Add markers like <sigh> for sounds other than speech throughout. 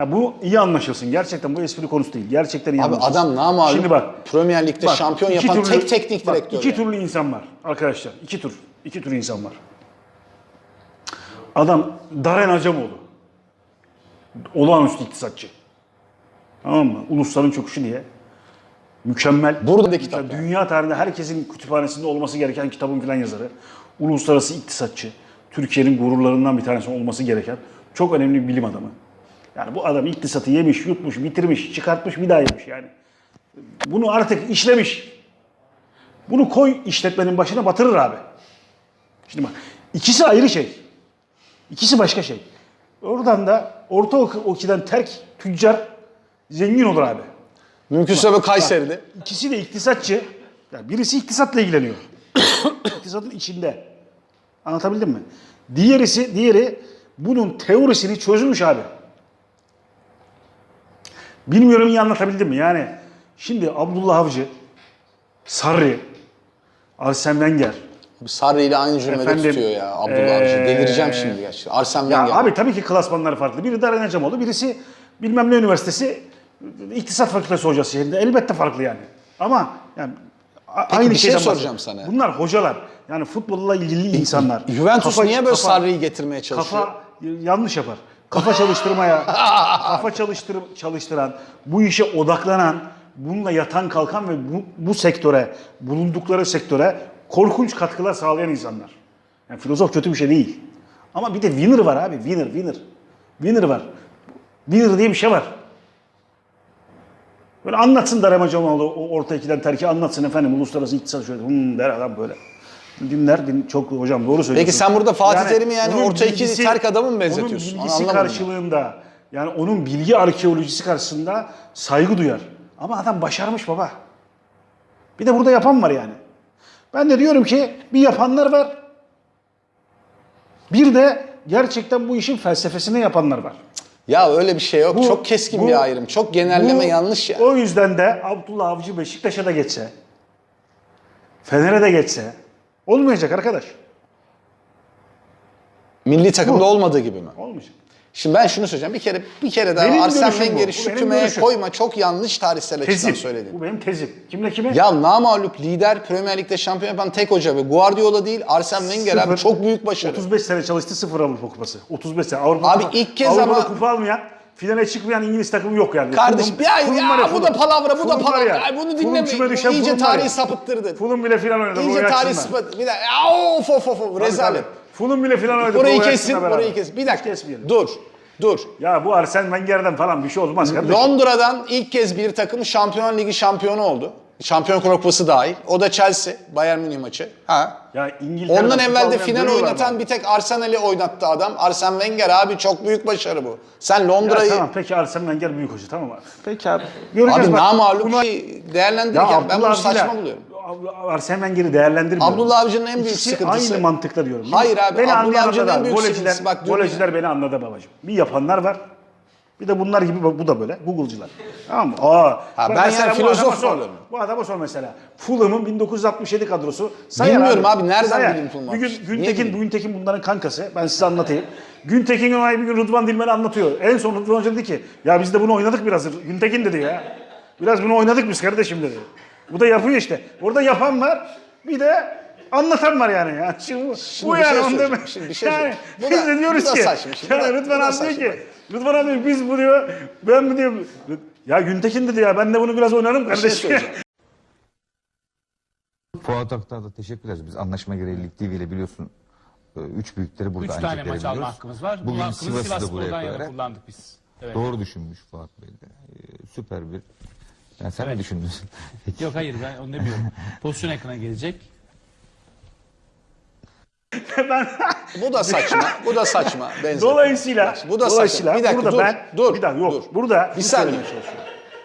Ya bu iyi anlaşılsın. Gerçekten bu espri konusu değil. Gerçekten iyi Abi anlaşılsın. adam namağlup Şimdi bak. Premier Lig'de bak, şampiyon iki yapan türlü- tek teknik bak, direktör. İki yani. türlü insan var arkadaşlar. İki tür. İki tür insan var. Adam Darren Acemoğlu. Olağanüstü iktisatçı. Tamam mı? Ulusların çöküşü diye. Mükemmel. Burada da kitap yani. Dünya tarihinde herkesin kütüphanesinde olması gereken kitabın filan yazarı. Uluslararası iktisatçı. Türkiye'nin gururlarından bir tanesi olması gereken çok önemli bir bilim adamı. Yani bu adam iktisatı yemiş, yutmuş, bitirmiş, çıkartmış bir daha yemiş yani. Bunu artık işlemiş. Bunu koy işletmenin başına batırır abi. Şimdi bak ikisi ayrı şey. İkisi başka şey. Oradan da orta ok- okiden terk tüccar zengin olur abi. Mümkünse böyle Kayseri'de. İkisi de iktisatçı. Yani birisi iktisatla ilgileniyor. <coughs> İktisatın içinde. Anlatabildim mi? Diğerisi, diğeri bunun teorisini çözmüş abi. Bilmiyorum iyi anlatabildim mi? Yani şimdi Abdullah Avcı, Sarri, Arsene Wenger. Sarri ile aynı cümlede Efendim, tutuyor ya Abdullah ee, Avcı. Delireceğim şimdi gerçekten. Arsene Ya Wenger. abi tabii ki klasmanları farklı. Biri Darren Acemoğlu, birisi bilmem ne üniversitesi iktisat fakültesi hocası şehrinde. Elbette farklı yani. Ama yani a- aynı bir şey soracağım bahsediyor. sana. Bunlar hocalar. Yani futbolla ilgili insanlar. Juventus Kafa- niye böyle kafa- Sarri'yi getirmeye çalışıyor? Kafa yanlış yapar. Kafa çalıştırmaya, kafa çalıştır, çalıştıran, bu işe odaklanan, bununla yatan kalkan ve bu, bu sektöre, bulundukları sektöre korkunç katkılar sağlayan insanlar. Yani filozof kötü bir şey değil. Ama bir de winner var abi, winner, winner. Winner var. Winner diye bir şey var. Böyle anlatsın Darem Acemoğlu o orta ikiden terki anlatsın efendim uluslararası iktisat şöyle hmm der adam böyle. Dinler, din, çok hocam doğru söylüyorsun. Peki sen burada Fatih Terim'i yani orta iki terk adamı mı benzetiyorsun? Onun Onu bilgisi karşılığında yani onun bilgi arkeolojisi karşısında saygı duyar. Ama adam başarmış baba. Bir de burada yapan var yani. Ben de diyorum ki bir yapanlar var. Bir de gerçekten bu işin felsefesini yapanlar var. Ya öyle bir şey yok. Bu- çok keskin bu- bir ayrım. Çok genelleme Bu- yanlış ya. O yüzden de Abdullah Avcı Beşiktaş'a da geçse, Fener'e de geçse olmayacak arkadaş. Milli takımda olmadığı gibi mi? Olmayacak. Şimdi ben şunu söyleyeceğim. Bir kere bir kere daha Benim Arsene bu. Wenger'i Bu şu kümeye görüşüm. koyma. Çok yanlış tarihsel açıdan Tezim. söyledin. Bu benim tezim. Kimle kime? Ya namağlup lider Premier Lig'de şampiyon yapan tek hoca ve Guardiola değil Arsene Wenger abi Sıfır. çok büyük başarı. 35 sene çalıştı sıfır Avrupa Kupası. 35 sene. Avrupa Abi Kupa- ilk kez Avrupa'da ama- kupa almayan, finale çıkmayan İngiliz takımı yok yani. Kardeş Fulham- ya, Fulham ya var bu da Fulham. palavra bu da Fulham palavra. ya. Ay bunu Fulham dinleme. küme düşen İyice Fulham tarihi ya. sapıttırdın. Fulham bile final oynadı. İyice tarihi sapıttırdın. Bir dakika. Ya, Of of of of. Rezalet. Fulham bile final oynadı. Orayı kesin, orayı kes. Bir dakika. Kesmeyelim. Dur. Dur. Ya bu Arsene Wenger'den falan bir şey olmaz kardeşim. Londra'dan ilk kez bir takım Şampiyon Ligi şampiyonu oldu. Şampiyon Kupası dahil. O da Chelsea, Bayern Münih maçı. Ha. Ya İngiltere'de Ondan evvel de final oynatan bir tek Arsenal'i oynattı adam. Arsene Wenger abi çok büyük başarı bu. Sen Ya Londra'yı... tamam peki Arsene Wenger büyük hoca tamam abi. Peki abi. Göreceğiz Abi bak. namağlup Buna- şey değerlendirirken ben bunu saçma buluyorum. Arsene Wenger'i değerlendirmiyorum. Abdullah Avcı'nın en büyük İkisi sıkıntısı- aynı mantıkta diyorum. Hayır abi, Beni Abdullah Avcı'nın en büyük voleyciler, sıkıntısı, bak voleyciler beni anladı babacığım. Bir yapanlar var. Bir de bunlar gibi bu da böyle Google'cılar. Tamam mı? Aa, bak ben mesela yani filozof sor. oluyorum. Bu adama sor mesela. Fulham'ın 1967 kadrosu. Sayar Bilmiyorum abi, nereden bileyim Fulham'ı? Bir gün Güntekin? Güntekin bunların kankası. Ben size anlatayım. Güntekin Önay bir gün Rıdvan Dilmen'e anlatıyor. En son Rıdvan Hoca dedi ki ya biz de bunu oynadık biraz. Güntekin dedi ya. Biraz bunu oynadık biz kardeşim dedi. Bu da yapıyor işte. Orada yapan var. Bir de anlatan var yani. yani şimdi, Şimdi bu şey yani onu söyleyeceğim. demek. Şimdi bir şey yani, biz de diyoruz bu da ki. saçma şimdi. Yani da- Rıdvan abi diyor ki. Rıdvan abi biz bu diyor. Ben mi diyor. Ya Güntekin dedi ya ben de bunu biraz oynarım Bir şey kardeşim. söyleyeceğim. <laughs> Fuat Aktar'a da teşekkür ederiz. Biz anlaşma gereği Lig TV ile biliyorsun e, üç büyükleri burada Üç ancak tane maç alma hakkımız var. Bu Bugün hakkımızı Sivas'ı Sivas da buraya koyarak kullandık biz. Evet. doğru düşünmüş Fuat Bey de. E, süper bir. Yani sen ne düşündün? <laughs> Peki. Yok hayır ben onu demiyorum. <laughs> Pozisyon ekrana gelecek. Bu da saçma. Bu da saçma. <laughs> Benzer. Dolayısıyla, bu da dolayısıyla saçma. Bir dakika burada dur. ben dur. bir dakika yok. Dur. Burada Bir saniye.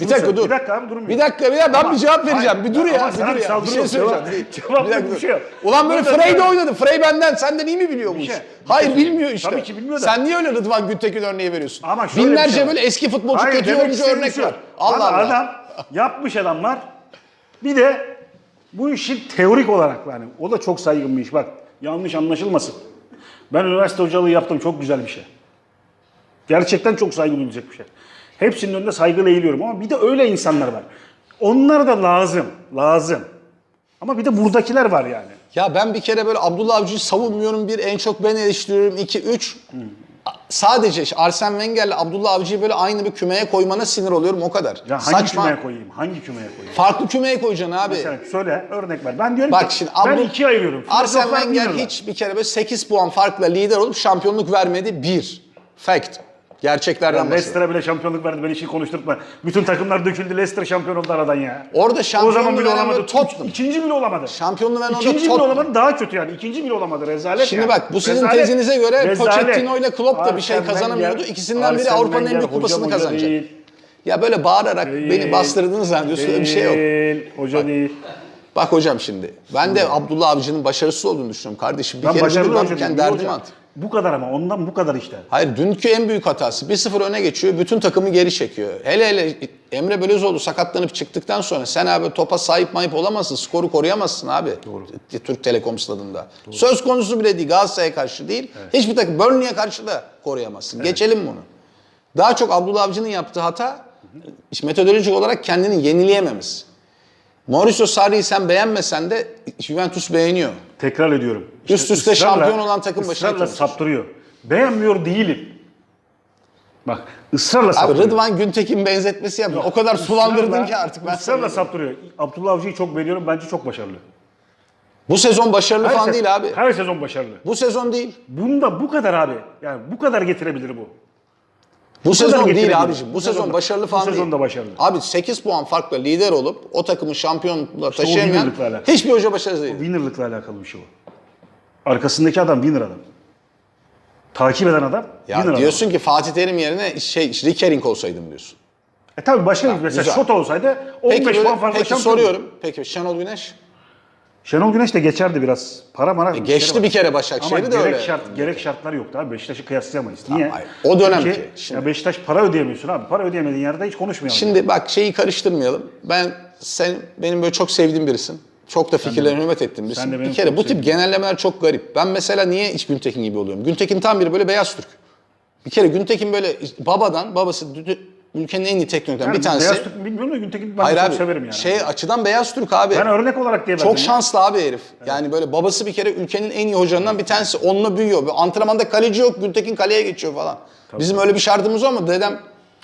Bir dakika dur. Bir dakika abi durun. Bir dakika bir dakika ben bir cevap vereceğim. Hayır, bir dur ya. ama Bir dur ya. Bir şey söyleyeceğim. Cevap- Bir- bir dakika şey yok. Ulan böyle Frey de oynadı. Frey benden senden iyi mi biliyor bu işi? şey- Hayır bilmiyor işte. Tabii ki bilmiyor da. Sen niye öyle Rıdvan Gültekin örneği veriyorsun? Ama şöyle Binlerce şey var. böyle eski futbolcu Hayır, kötü yorumcu örnek var. Allah Allah. Adam yapmış adamlar. Bir de bu işin teorik olarak yani o da çok saygın bir iş. Bak yanlış anlaşılmasın. Ben üniversite hocalığı yaptım çok güzel bir şey. Gerçekten çok saygı duyulacak bir şey. Hepsinin önünde saygıyla eğiliyorum ama bir de öyle insanlar var. Onlar da lazım, lazım. Ama bir de buradakiler var yani. Ya ben bir kere böyle Abdullah Avcı'yı savunmuyorum. Bir en çok ben eleştiriyorum. İki, üç. Sadece işte Arsene Wenger'le Abdullah Avcı'yı böyle aynı bir kümeye koymana sinir oluyorum o kadar. Ya hangi Saçma. kümeye koyayım? Hangi kümeye koyayım? Farklı kümeye koyacaksın abi. Mesela söyle, örnek ver. Ben diyorum Bak ki şimdi ben Abdul- ikiye ayırıyorum. Arsene Wenger hiç bir kere böyle 8 puan farkla lider olup şampiyonluk vermedi. Bir. Fact. Gerçeklerden bahsediyorum. Leicester'a bile şampiyonluk verdi. Beni işi konuşturtma. Bütün takımlar döküldü. Leicester şampiyon oldu aradan ya. Orada o şampiyonluğu zaman bile olamadı. Tottenham. İkinci bile olamadı. Şampiyonluğu veren orada İkinci bile Tottenham. olamadı daha kötü yani. İkinci bile olamadı. Rezalet Şimdi yani. bak bu sizin Rezalet. tezinize göre Rezalet. Pochettino ile Klopp da bir şey Arsene kazanamıyordu. Wenger- İkisinden biri Arsene Avrupa'nın en Wenger büyük kupasını hoca kazanacak. değil. Ya böyle bağırarak beni Değil. bastırdığınız zannediyorsun öyle bir şey yok. Değil, Hoca değil. Bak hocam şimdi ben de Abdullah Avcı'nın başarısız olduğunu düşünüyorum kardeşim. Bir Ben kere başarılı hoca varken değilim. derdimi Hocam. at. Bu kadar ama ondan bu kadar işte. Hayır dünkü en büyük hatası 1-0 öne geçiyor. Bütün takımı geri çekiyor. Hele hele Emre Belözoğlu sakatlanıp çıktıktan sonra sen abi topa sahip mayıp olamazsın. Skoru koruyamazsın abi. Türk Telekom stadında. Söz konusu bile değil. Galatasaray'a karşı değil. Hiçbir takım Burnley'e karşı da koruyamazsın. Geçelim bunu. Daha çok Abdullah Avcı'nın yaptığı hata metodolojik olarak kendini yenileyememiz. Mauricio Sarri'yi sen beğenmesen de Juventus beğeniyor. Tekrar ediyorum. Üst üste ısrarla- şampiyon olan takım başına ısrarla oturuyorsun. saptırıyor. Beğenmiyor değilim. Bak ısrarla Abi saptırıyor. Rıdvan Güntekin benzetmesi yapma. O kadar sulandırdın Israrla- ki artık ben ısrarla sana- saptırıyor. Abdullah Avcı'yı çok beğeniyorum. Bence çok başarılı. Bu sezon başarılı falan se- değil abi. Her sezon başarılı. Bu sezon değil. Bunda bu kadar abi. Yani bu kadar getirebilir bu. Bu, kadar sezon değil abicim. Bu, Bu sezon başarılı bu falan değil. sezonda başarılı. Abi 8 puan farkla lider olup o takımı şampiyonluğa o taşıyamayan hiçbir hoca başarılı değil. Winner'lıkla alakalı bir şey o. Arkasındaki adam winner adam. Takip eden adam Ya winner diyorsun ki Fatih Terim yerine şey Rickering olsaydım diyorsun. adam. E tabii başka bir mesela şut olsaydı 15 Peki, böyle- puan farklı peki şampiyon. soruyorum. Peki Şenol Güneş? Şenol Güneş de geçerdi biraz. Para mara. E, geçti bir kere Başakşehir'i de gerek öyle. şart, gerek şartlar yoktu abi. Beşiktaş'ı kıyaslayamayız. Niye? hayır. O dönemki. Çünkü Şimdi- ya Beşiktaş para ödeyemiyorsun abi. Para ödeyemediğin yerde hiç konuşmayalım. Şimdi bak şeyi karıştırmayalım. Ben sen benim böyle çok sevdiğim birisin. Çok da fikirlerine hürmet birisin. Benim bir kere bu tip genellemeler çok garip. Ben mesela niye hiç Güntekin gibi oluyorum? Güntekin tam bir böyle beyaz Türk. Bir kere Güntekin böyle babadan, babası ülkenin en iyi teknolojiden Yani bir tanesi. Beyaz Türk bilmiyorum da Güntekin ben Hayır çok abi. severim yani. Şey açıdan beyaz Türk abi. ben örnek olarak diye. Çok ya. şanslı abi herif. Yani böyle babası bir kere ülkenin en iyi hocalarından bir tanesi. Onunla büyüyor. Böyle antrenmanda kaleci yok. Güntekin kaleye geçiyor falan. Bizim öyle bir şartımız olmadı. Dedem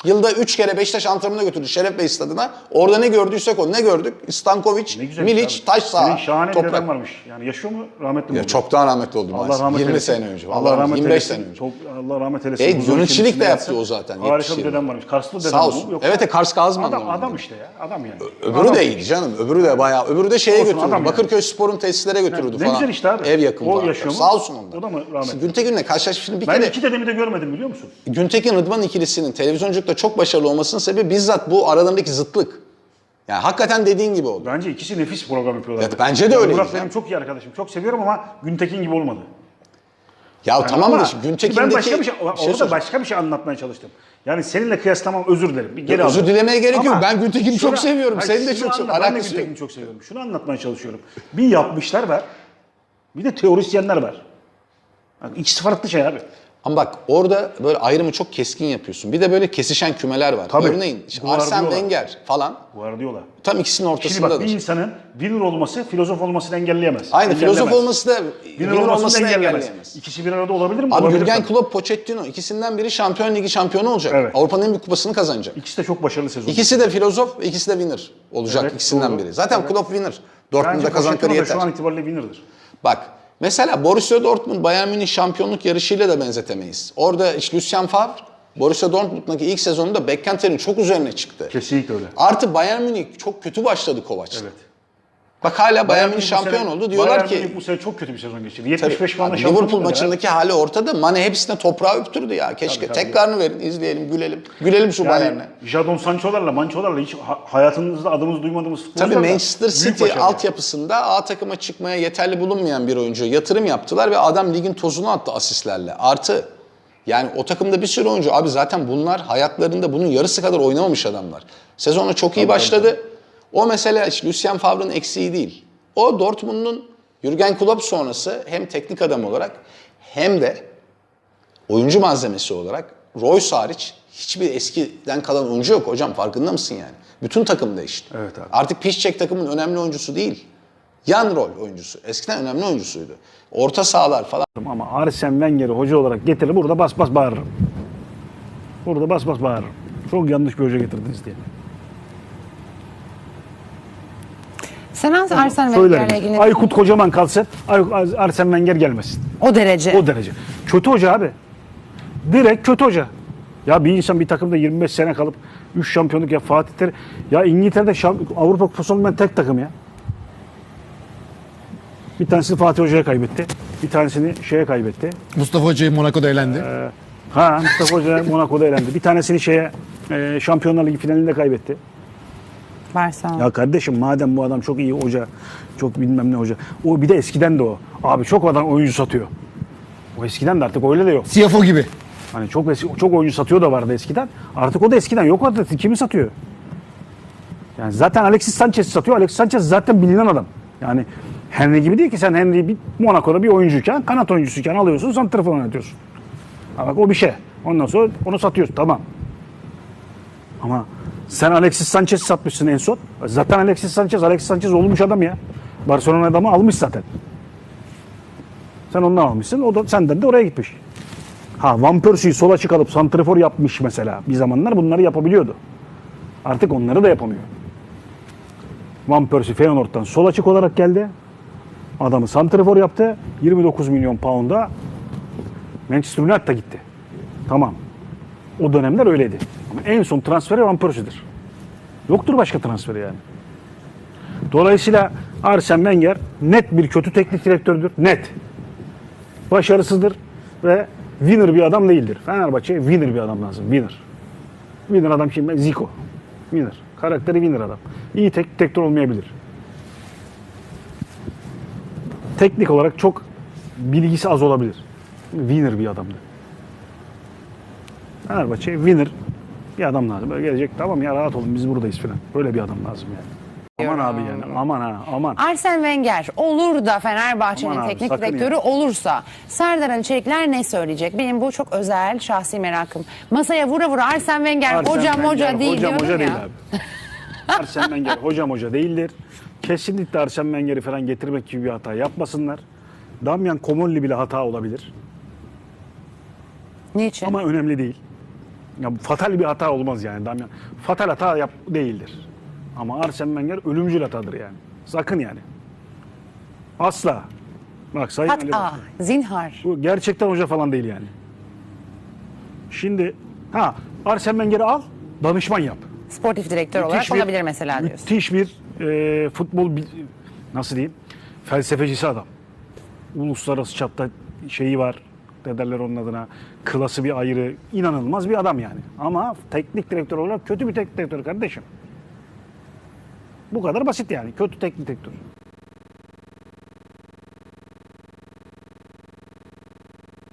yılda 3 kere Beşiktaş antrenmanına götürdü Şeref Bey stadına. Orada ne gördüysek o. Ne gördük? Stankovic, Ne güzel Milic, abi. taş saha, Senin şahane bir toprak. dedem varmış. Yani yaşıyor mu? Rahmetli mi? Ya oldu? çoktan rahmetli oldu Allah maalesef. rahmet 20 eylesin. sene önce. Allah rahmet 25 eylesin. sene önce. Çok Allah rahmet eylesin. E, Huzur yöneticilik de yaptı yatsın. o zaten, Harika 70 bir dedem varmış. Karslı dedem Sağ bu. olsun. Yoksa- Evet, de Kars Kazman Adam, adam işte ya. Adam yani. Öbürü Adam. de iyiydi canım. Öbürü de bayağı. Öbürü de şeye Olsun, götürürdü. adam yani. Bakırköy Spor'un tesislere götürürdü Ne falan. güzel işte abi. Ev yakın O falan. yaşıyor mu? Sağ olsun onlar. O da mı rahmetli? Güntekin'le karşılaştık. Şimdi bir Ben kere iki dedemi de görmedim biliyor musun? Güntekin Rıdvan ikilisinin televizyonculukta çok başarılı olmasının sebebi bizzat bu aralarındaki zıtlık. Yani hakikaten dediğin gibi oldu. Bence ikisi nefis program yapıyorlar. Evet, bence de Yani öyleydi Murat benim çok iyi arkadaşım. Çok seviyorum ama Güntekin gibi olmadı. Ya tamam Ama da Güntekin'deki... ben başka bir şey, bir orada başka bir şey anlatmaya çalıştım. Yani seninle kıyaslamam özür dilerim. Bir geri özür aldım. dilemeye gerek yok. Ben Güntekin'i çok seviyorum. Seni de çok seviyorum. Ben de. Güntekin'i çok seviyorum. Şunu anlatmaya çalışıyorum. Bir yapmışlar var. Bir de teorisyenler var. Bak, İkisi farklı şey abi. Ama bak orada böyle ayrımı çok keskin yapıyorsun. Bir de böyle kesişen kümeler var. Tabii. Örneğin işte Guardiola. Arsene Wenger falan Var diyorlar. tam ikisinin Şimdi bak ortasındadır. bir insanın winner olması filozof olmasını engelleyemez. Aynı filozof olması da Winner, winner olmasını, olmasını engelleyemez. engelleyemez. İkisi bir arada olabilir mi? Abi Olabilir Jürgen. Klopp, Pochettino ikisinden biri Şampiyon Ligi şampiyonu olacak. Evet. Avrupa'nın en büyük kupasını kazanacak. İkisi de çok başarılı sezon. İkisi de filozof, ikisi de winner olacak Evet, ikisinden doğru. biri. Zaten Evet. Klopp winner. Bence Dortmund'da kazandıkları yeter. Şu an itibariyle winner'dır. Bak mesela Borussia Dortmund Bayern Münih şampiyonluk yarışıyla da benzetemeyiz. Orada işte Lucien Favre Borussia Dortmund'daki ilk sezonunda Beckenter'in çok üzerine çıktı. Kesinlikle öyle. Artı Bayern Münih çok kötü başladı Kovaç'la. Evet. Bak hala Bayern Münih şampiyon sene- oldu. Diyorlar Bayern ki Münih bu sene çok kötü bir sezon geçirdi. Tabii, 75 puanla şampiyon Liverpool maçındaki hali ortada. Mane hepsine toprağı öptürdü ya. Keşke Tabii, tabii. tekrarını verin, izleyelim, gülelim. Gülelim şu Yani Bayern'e. Jadon Sancho'larla, Mancho'larla hiç ha- hayatınızda adımız duymadığımız Tabii Manchester City altyapısında A takıma çıkmaya yeterli bulunmayan bir oyuncu yatırım yaptılar ve adam ligin tozunu attı asistlerle. Artı yani o takımda bir sürü oyuncu abi zaten bunlar hayatlarında bunun yarısı kadar oynamamış adamlar. Sezona çok iyi başladı. O mesela işte Lucien Favre'ın eksiği değil. O Dortmund'un Jürgen Klopp sonrası hem teknik adam olarak hem de oyuncu malzemesi olarak Royce hariç hiçbir eskiden kalan oyuncu yok hocam farkında mısın yani? Bütün takım değişti. Evet abi. Artık Piszczek takımın önemli oyuncusu değil. Yan rol oyuncusu. Eskiden önemli oyuncusuydu. Orta sahalar falan. Ama Arsene Wenger'i hoca olarak getirir burada bas bas bağırırım. Burada bas bas bağırırım. Çok yanlış bir hoca getirdiniz diye. Sen Arsene Wenger'le Söylerim. ilgili Aykut Kocaman kalsın, Ay- Arsene Wenger gelmesin. o derece. O derece. Kötü hoca abi. Direkt kötü hoca. Ya bir insan bir takımda 25 sene kalıp 3 şampiyonluk ya Fatih Terim. Ya İngiltere'de şamp- Avrupa Kupası olmayan tek takım ya. Bir tanesini Fatih Hoca'ya kaybetti. Bir tanesini şeye kaybetti. Mustafa Hoca'yı Monaco'da elendi. Ha Mustafa Hoca Monaco'da elendi. Bir tanesini şeye e, Şampiyonlar Ligi finalinde kaybetti. Barcelona. Ya kardeşim madem bu adam çok iyi hoca, çok bilmem ne hoca. O bir de eskiden de o. Abi çok adam oyuncu satıyor. O eskiden de artık öyle de yok. CFO gibi. Hani çok eski, çok oyuncu satıyor da vardı eskiden. Artık o da eskiden yok artık. Kimi satıyor? Yani zaten Alexis Sanchez satıyor. Alexis Sanchez zaten bilinen adam. Yani Henry gibi değil ki sen Henry'i bir Monaco'da bir oyuncuyken, kanat oyuncusuyken alıyorsun, santrafor oynatıyorsun. Ha bak o bir şey. Ondan sonra onu satıyorsun. Tamam. Ama sen Alexis Sanchez satmışsın en son. Zaten Alexis Sanchez, Alexis Sanchez olmuş adam ya. Barcelona adamı almış zaten. Sen ondan almışsın. O da senden de oraya gitmiş. Ha Van Persie'yi sola çıkarıp santrafor yapmış mesela. Bir zamanlar bunları yapabiliyordu. Artık onları da yapamıyor. Van Persie Feyenoord'dan sol açık olarak geldi. Adamı santrafor yaptı. 29 milyon pound'a Manchester United'a gitti. Tamam. O dönemler öyleydi. Ama en son transferi Van Persie'dir. Yoktur başka transferi yani. Dolayısıyla Arsene Wenger net bir kötü teknik direktördür. Net. Başarısızdır ve winner bir adam değildir. Fenerbahçe winner bir adam lazım. Winner. Winner adam kim? Zico. Winner. Karakteri winner adam. İyi teknik direktör olmayabilir. Teknik olarak çok bilgisi az olabilir. Winner bir adamdı. Fenerbahçe winner bir adam lazım. Böyle gelecek tamam ya rahat olun biz buradayız falan. Böyle bir adam lazım yani. Aman abi yani aman ha aman. Arsene Wenger olur da Fenerbahçe'nin Aman abi, teknik sakın direktörü ya. olursa Serdar Ali Çelikler ne söyleyecek? Benim bu çok özel şahsi merakım. Masaya vura vura Arsene Wenger Arsene hocam Wenger hoca değil hocam diyorum hoca ya. değil abi. <laughs> Arsene Wenger hocam hoca değildir. Kesinlikle Arsene Wenger'i falan getirmek gibi bir hata yapmasınlar. Damian Komolli bile hata olabilir. Niçin? Ama önemli değil. Ya fatal bir hata olmaz yani Damian. Fatal hata yap değildir. Ama Arsene Wenger ölümcül hatadır yani. Sakın yani. Asla. Bak Sayın Ali Hata, Bakan. zinhar. Bu gerçekten hoca falan değil yani. Şimdi ha Arsene Wenger'i al, danışman yap. Sportif direktör olarak Müthiş bir- olabilir mesela diyorsun. Müthiş bir e, futbol bil- nasıl diyeyim felsefecisi adam. Uluslararası çapta şeyi var. Ne derler onun adına? Klası bir ayrı. inanılmaz bir adam yani. Ama teknik direktör olarak kötü bir teknik direktör kardeşim. Bu kadar basit yani. Kötü teknik direktör.